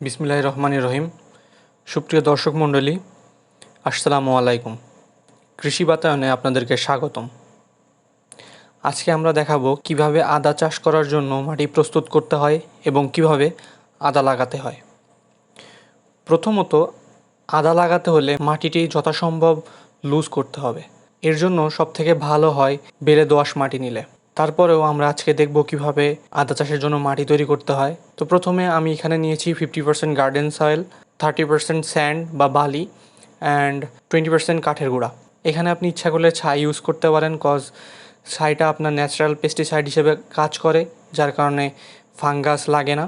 বিসমিল্লাহ রহমানির রহিম। সুপ্রিয় দর্শক মণ্ডলী, আসসালামু আলাইকুম। কৃষি বাতায়নে আপনাদেরকে স্বাগতম। আজকে আমরা দেখাবো কীভাবে আদা চাষ করার জন্য মাটি প্রস্তুত করতে হয় এবং কীভাবে আদা লাগাতে হয়। প্রথমত, আদা লাগাতে হলে মাটিটি যথাসম্ভব লুজ করতে হবে। এর জন্য সবথেকে ভালো হয় বেলে দোআঁশ মাটি নিলে। তারপরেও আমরা আজকে দেখব কীভাবে আদা চাষের জন্য মাটি তৈরি করতে হয়। তো প্রথমে আমি এখানে নিয়েছি fifty percent garden soil thirty percent sand বা বালি অ্যান্ড টোয়েন্টি পার্সেন্ট কাঠের গুঁড়া। এখানে আপনি ইচ্ছা করলে ছাই ইউজ করতে পারেন কজ ছাইটা আপনার ন্যাচারাল পেস্টিসাইড হিসেবে কাজ করে, যার কারণে ফাঙ্গাস লাগে না।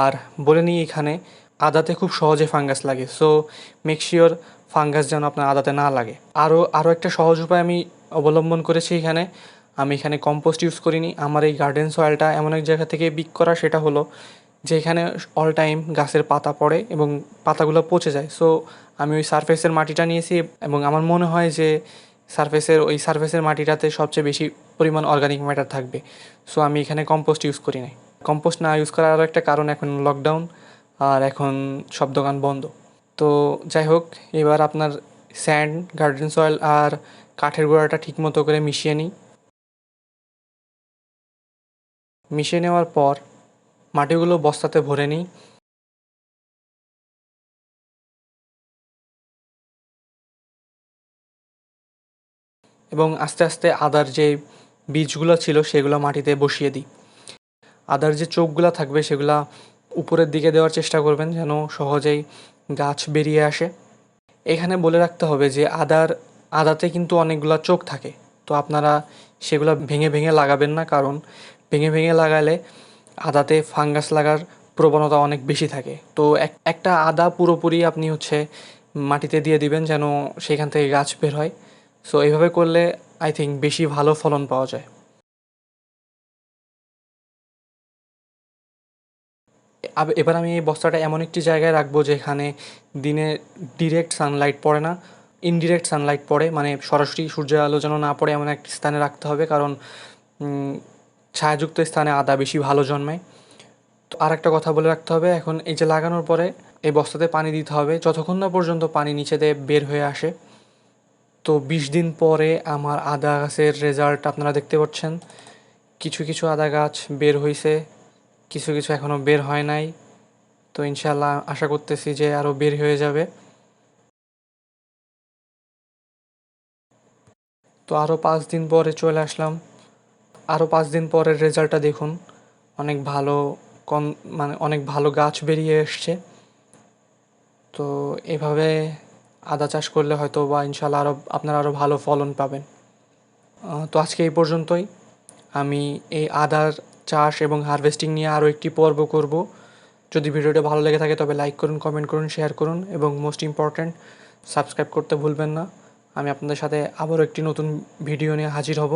আর বলে নিই এখানে আদাতে খুব সহজে ফাঙ্গাস লাগে সো মেক শিওর ফাঙ্গাস যেন আপনার আদাতে না লাগে। আরও আরও একটা সহজ উপায় আমি অবলম্বন করেছি এখানে আমি এখানে কম্পোস্ট ইউজ করিনি। আমার এই গার্ডেন সয়েলটা এমন এক জায়গা থেকে বিক করা, সেটা হলো যে এখানে অল টাইম গাছের পাতা পড়ে এবং পাতাগুলো পচে যায়। সো আমি ওই সারফেসের মাটিটা নিয়েছি এবং আমার মনে হয় যে সারফেসের ওই সারফেসের মাটিটাতে সবচেয়ে বেশি পরিমাণ অর্গানিক ম্যাটার থাকবে। সো আমি এখানে কম্পোস্ট ইউজ করি নাই। কম্পোস্ট না ইউজ করার আরও একটা কারণ এখন লকডাউন আর এখন সব দোকান বন্ধ। তো যাই হোক, এবার আপনার স্যান্ড গার্ডেন সয়েল আর কাঠের গোড়াটা ঠিক মতো করে মিশিয়ে নিই। মিশিয়ে নেওয়ার পর মাটিগুলো বস্তাতে ভরে নিই। এবং আস্তে আস্তে আদার যে বীজগুলো ছিল সেগুলো মাটিতে বসিয়ে দিই। আদার যে চোখগুলো থাকবে সেগুলা উপরের দিকে দেওয়ার চেষ্টা করবেন যেন সহজেই গাছ বেরিয়ে আসে। এখানে বলে রাখতে হবে যে আদার, আদাতে কিন্তু অনেকগুলো চোখ থাকে। তো আপনারা সেগুলো ভেঙে ভেঙে লাগাবেন না কারণ ভেঙে ভেঙে লাগালে আদাতে ফাঙ্গাস লাগার প্রবণতা অনেক বেশি থাকে। তো এক, একটা আদা পুরোপুরি আপনি হচ্ছে মাটিতে দিয়ে দিবেন যেন সেখান থেকে গাছ বের হয়। সো এইভাবে করলে আই থিঙ্ক বেশি ভালো ফলন পাওয়া যায়। এবার আমি এই বস্তাটা এমন একটি জায়গায় রাখব যেখানে দিনে ডিরেক্ট সানলাইট পড়ে না ইনডিরেক্ট সানলাইট পড়ে। মানে সরাসরি সূর্যের আলো যেন না পড়ে এমন একটি স্থানে রাখতে হবে কারণ ছায়াযুক্ত স্থানে আদা বেশি ভালো জন্মায়। তো আর একটা কথা বলে রাখতে হবে, এখন এই যে লাগানোর পরে এই বস্তাতে পানি দিতে হবে, যতক্ষণ না পর্যন্ত পানি নিচে দিয়ে বের হয়ে আসে। তো বিশ দিন পরে আমার আদা গাছের রেজাল্ট আপনারা দেখতে পাচ্ছেন। কিছু কিছু আদা গাছ বের হয়েছে কিছু কিছু এখনও বের হয় নাই। তো ইনশাল্লাহ আশা করতেছি যে আরও বের হয়ে যাবে। তো আরও পাঁচ দিন পরে চলে আসলাম। আরও পাঁচ দিন পরের রেজাল্টটা দেখুন। অনেক ভালো কন মানে অনেক ভালো গাছ বেরিয়ে এসছে। তো এভাবে আদা চাষ করলে হয়তো বা ইনশাল্লাহ আরও আপনারা আরও ভালো ফলন পাবেন। তো আজকে এই পর্যন্তই। আমি এই আদার চাষ এবং হারভেস্টিং নিয়ে আরও একটি পর্ব করব। যদি ভিডিওটা ভালো লেগে থাকে তবে লাইক করুন, কমেন্ট করুন, শেয়ার করুন এবং মোস্ট ইম্পর্ট্যান্ট, সাবস্ক্রাইব করতে ভুলবেন না। আমি আপনাদের সাথে আবারও একটি নতুন ভিডিও নিয়ে হাজির হব।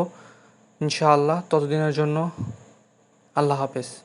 ইনশাআল্লাহ ততদিনের জন্য আল্লাহ হাফেজ।